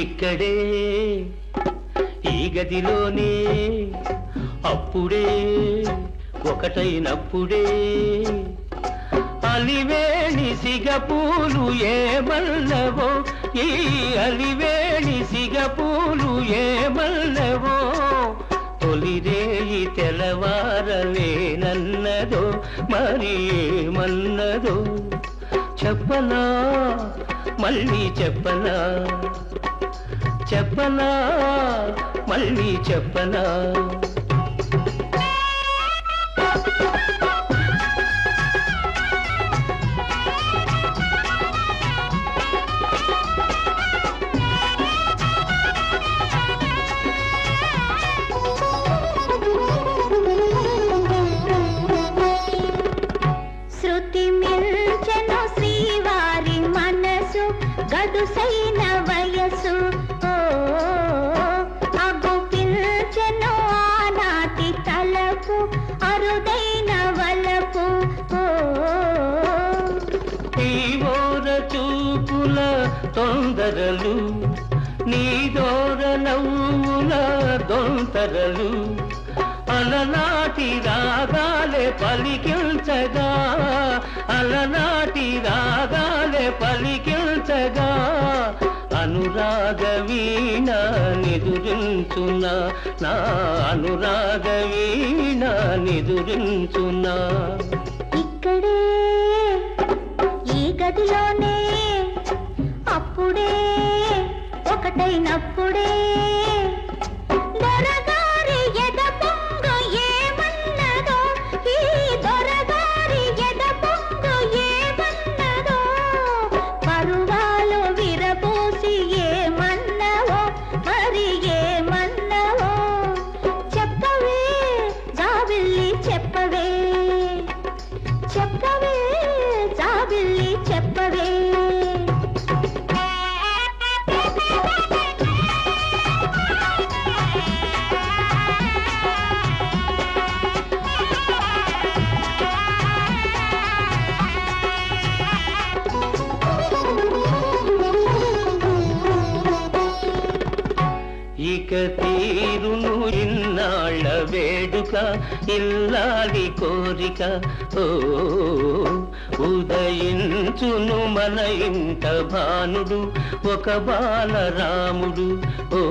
ఇక్కడే ఈ గదిలోనే అప్పుడే ఒకటైనప్పుడే అలివేణి సిగపూలు ఏమల్లవో ఈ అలివేణి సిగపూలు ఏమల్లవో తొలిరేయి తెలవారలేనన్నదో మరి ఏమన్నదో చెప్పనా మళ్ళీ చెప్పనా? చెప్పనా? మళ్ళీ చెప్పనా? శృతి శ్రీవారి మనసు గడుసైన వయసు తలపు అరుదైన వలపు. తీవోర చూపుల తొందరలు నీదోర నవ్వుల దొంతరలు. అలనాటి రాగాలే పలికించగా అలనాటి రాగాలే పలికించగా అనురాగ వీణ నిదురించున్నా నా అనురాగ వీణ నిదురించునా. ఇక్కడే ఈ గదిలోనే అప్పుడే ఒకటైనప్పుడే ఇక తీరును ఇన్నాళ్ళ వేడుక ఇల్లాలి కోరిక. ఓ ఉదయించును మన ఇంట భానుడు ఒక బాలరాముడు. ఓ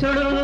चढ़ो।